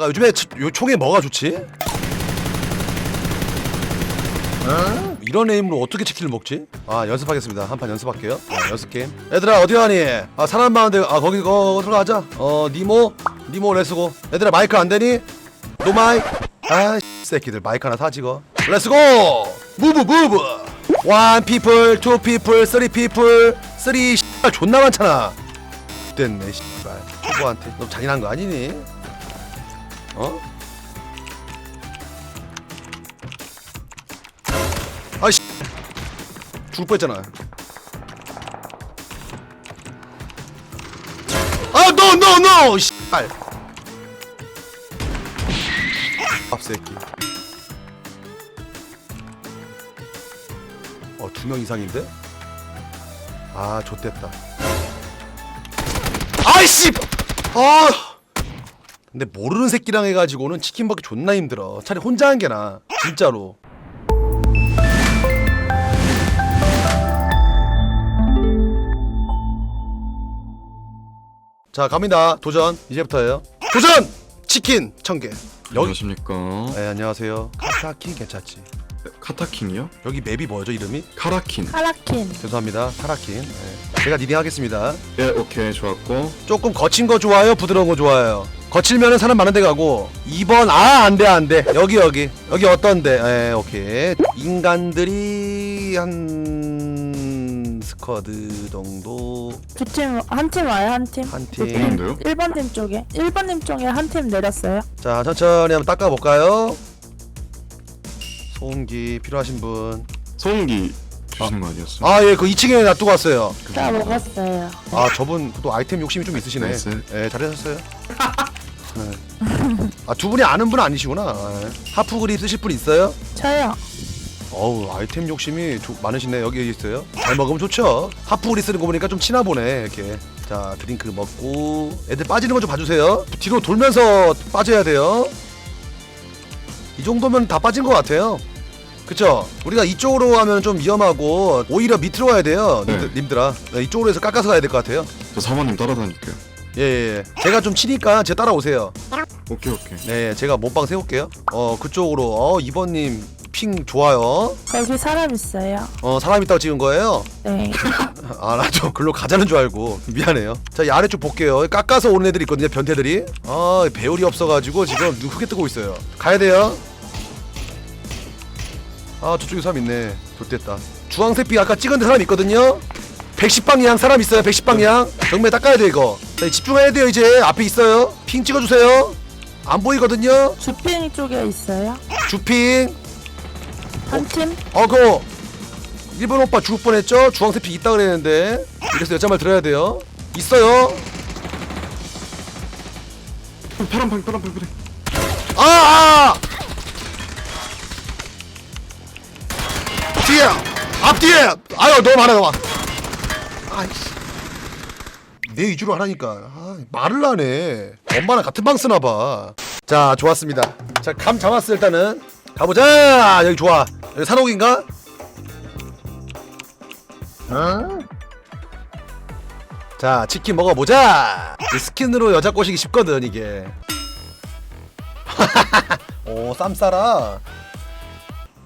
아, 요즘에 치- 요 총에 뭐가 좋지? 이런 에임으로 어떻게 치킨을 먹지? 아 연습하겠습니다. 한 판 연습할게요. 아, 연습 게임. 얘들아 어디 가니? 아 사람 많은데 아 거기 거 들어가자? 어 니모? 니모 레츠고 얘들아 마이크 안 되니? 노 마이크 아 새끼들 마이크 하나 사지고 렛츠고 무브 무브! 원 피플 투 피플 쓰리 피플 쓰리 씨발 존나 많잖아. 됐네 씨발. 초보한테? 너무 잔인한 거 아니니? 어? 아이씨. 죽을 뻔했잖아 아 노 노 노 씨발. 밥새끼. 어두 명 이상인데? 아 좆됐다. 아이씨! 아 근데 모르는 새끼랑 해가지고는 치킨 먹기 존나 힘들어. 차라리 혼자 한 게 나아 진짜로. 자 갑니다. 도전. 이제부터예요. 도전! 치킨 천 개. 여기 안녕하십니까? 네 안녕하세요. 카타킨 괜찮지? 카타킨이요? 여기 맵이 뭐죠 이름이? 카라킨. 카라킨. 죄송합니다. 카라킨. 네. 제가 리딩 하겠습니다. 예 오케이. 좋았고. 조금 거친 거 좋아요? 부드러운 거 좋아요 거칠면은 사람 많은 데 가고 2번 아 안돼 안돼. 여기 여기. 여기 어떤데? 에 오케이. 인간들이 한 스쿼드 정도. 두팀 한 팀 와요 한팀? 한팀. 없는데요? 1번 팀 쪽에. 1번 팀 쪽에 한 팀 내렸어요. 자 천천히 한번 닦아볼까요? 소음기 필요하신 소음기 주시는 거 아니었어? 분아예 그 2층에 놔두고 왔어요. 다 먹었어요. 아 저분 또 아이템 욕심이 좀 있으시네. 나이스. 예 잘하셨어요. 네. 아두 분이 아는 분 아니시구나. 예. 하프 그립 쓰실 분 있어요? 저요. 어우 아이템 욕심이 조- 많으시네 여기 있어요? 잘 먹으면 좋죠. 하프우리 쓰는 거 보니까 좀 치나 보네 이렇게. 자 드링크 먹고. 애들 빠지는 거 좀 봐주세요. 뒤로 돌면서 빠져야 돼요. 이 정도면 다 빠진 것 같아요. 그쵸? 우리가 이쪽으로 하면 좀 위험하고 오히려 밑으로 가야 돼요 네. 님들, 님들아. 네, 이쪽으로 해서 깎아서 가야 될 것 같아요. 저 사모님 따라다닐게요 예예 예. 제가 좀 치니까 제 따라오세요. 오케이 오케이. 네 제가 몸빵 세울게요. 어 그쪽으로. 어 2번님 핑 좋아요. 거기 사람 있어요. 어 사람 있다고 찍은 거예요? 네. 아 나 좀 글로 가자는 줄 알고. 미안해요. 자 이 아래쪽 볼게요. 깎아서 오는 애들이 있거든요 변태들이. 아 배율이 없어가지고 지금 눈 크게 뜨고 있어요? 가야 돼요? 아 저쪽에 사람 있네. 좋됐다. 주황색 빛 아까 찍은 데 사람 있거든요 110방향 사람 있어요 110방향 정면 닦아야 돼 이거. 자, 집중해야 돼요 이제. 앞에 있어요. 핑 찍어주세요. 안 보이거든요? 주핑 쪽에 있어요? 주핑. 한 팀? 어그 일본 오빠 죽을 뻔했죠? 주황색 피 있다 그랬는데. 이래서 여자 말 들어야 돼요. 있어요. 파란팡 파란팡 그래. 아! 아! 뒤에! 앞뒤에! 아유 너무 많아 너무 많아 아이씨. 내 위주로 하라니까. 아, 말을 안 해. 엄마랑 같은 방 쓰나 봐 자 좋았습니다. 자 감 잡았어 일단은. 가보자! 여기 좋아. 여기 산옥인가? 어? 자 치킨 먹어보자! 이 스킨으로 여자 꼬시기 쉽거든 이게. 오 쌈싸라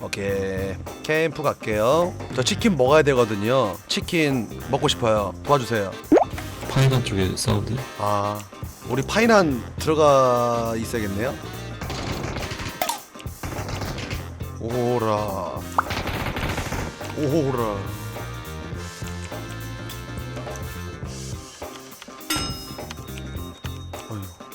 오케이. 캠프 갈게요. 저 치킨 먹어야 되거든요. 치킨 먹고 싶어요. 도와주세요. 파이난 쪽에 사운드? 아 우리 파이난 들어가 있어야겠네요. 오라. 오라.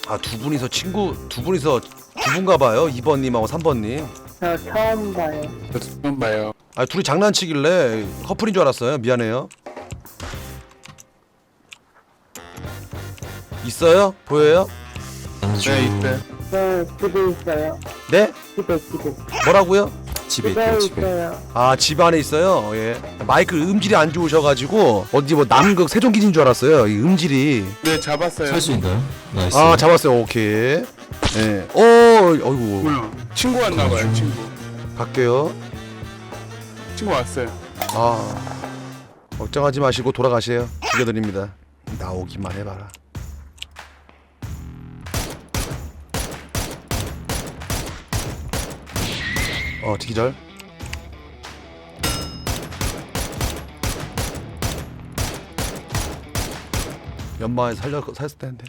아두 분이서 친구 두 분이서 두 분가 봐요. 2번님하고 3번님 저 처음 봐요 저도 처음 봐요. 아 둘이 장난치길래 커플인 줄 알았어요. 미안해요. 있어요? 보여요? 네, 이때. 저 집에 있어요 네? 집에 집에 뭐라고요? 집에 집에 있대요 집에 있어요 아 집 안에 있어요. 예. 마이크 음질이 안 좋으셔가지고 어디 뭐 남극 세종기지인 줄 알았어요. 이 음질이. 네, 잡았어요. 살 수 있나요? 나이스 아 잡았어요. 오케이. 예. 어, 어이구. 뭐야? 친구 왔나 봐요. 아, 친구. 갈게요. 친구 왔어요. 아. 걱정하지 마시고 돌아가세요. 죽여드립니다. 나오기만 해봐라. 어, 기절. 연마에 살려 살았을 텐데.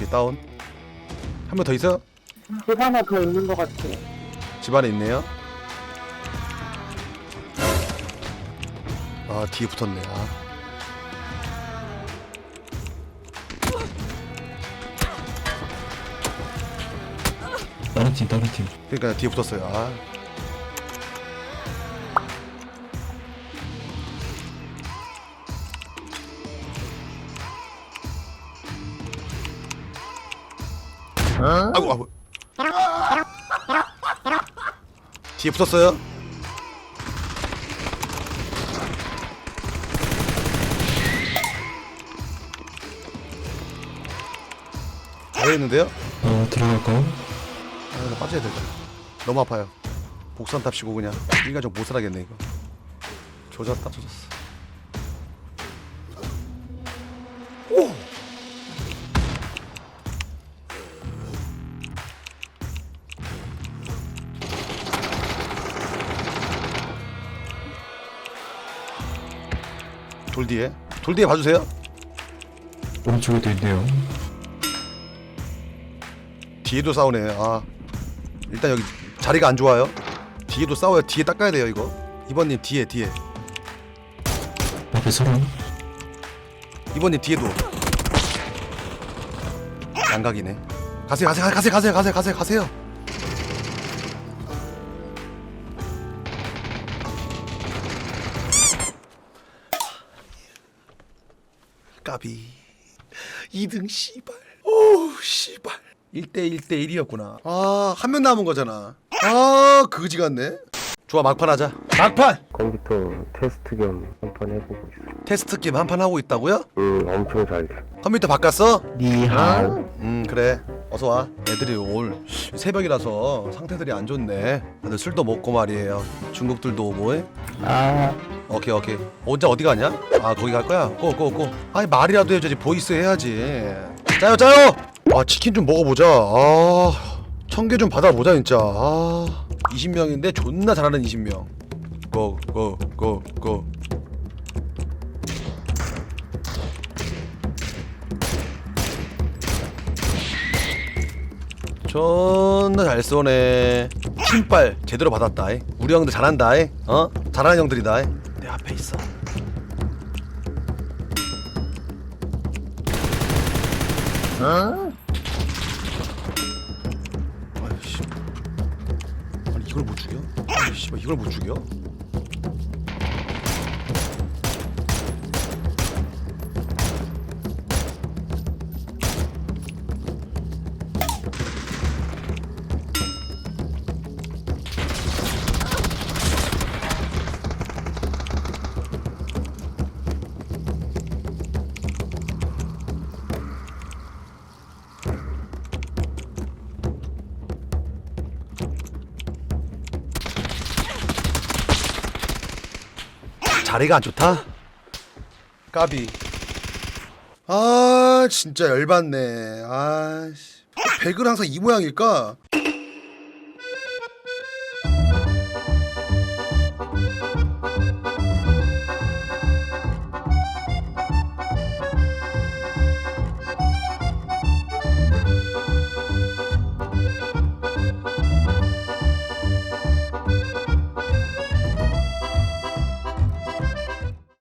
오케이 다운 한 명 더 있어요? 집 하나 더 있는 것 같아요. 집 안에 있네요 아 뒤에 붙었네 아. 다른 팀 다른 팀 그러니까 뒤에 붙었어요 아. 아이고 아이고 뒤에 붙었어요 잘해 있는데요? 어 들어갈까요? 아, 나 빠져야 되다. 너무 아파요. 복선 탑시고 그냥 일가족 못 살아겠네 이거. 조졌다 조졌어. 오. 돌 뒤에 돌 뒤에 봐주세요. 오른쪽에도 있네요 뒤에도 싸우네. 아 일단 여기 자리가 안 좋아요. 뒤에도 싸워요. 뒤에 닦아야 돼요 이거. 이번님 뒤에 뒤에. 앞에 서로 이번님 뒤에도. 양각이네. 가세요 가세요 가세요 가세요 가세요 가세요 가세요. 까비 2등 씨발 오 씨발 1대 1대 1이었구나 아한 명 남은 거잖아 아 그지 같네 좋아 막판 하자 막판 컴퓨터 테스트 겸 한 판 해보고 있어. 테스트 게임 한 판 하고 있다고요? 응, 엄청 잘 돼. 컴퓨터 바꿨어? 니하오. 음 그래 어서 와 애들이 올 새벽이라서 상태들이 안 좋네 다들 술도 먹고 말이에요 중국들도 오고 해? 아, 오케이 오케이 혼자 어디 가냐? 아 거기 갈 거야? 고고고 아니 말이라도 해야지 보이스 해야지 짜요 짜요 아 치킨 좀 먹어보자 아 청개 좀 받아보자 진짜 아 20명인데 존나 잘하는 20명 고고고고 존나 잘 쏘네 팀빨 제대로 받았다 이. 우리 형들 잘한다 이. 어? 잘하는 형들이다 이. 내 앞에 있어 어? 아유 씨 아니 이걸 못 죽여? 아니 씨발 이걸 못 죽여? 자리가 안 좋다? 까비 아 진짜 열받네 아씨 백은 항상 이 모양일까?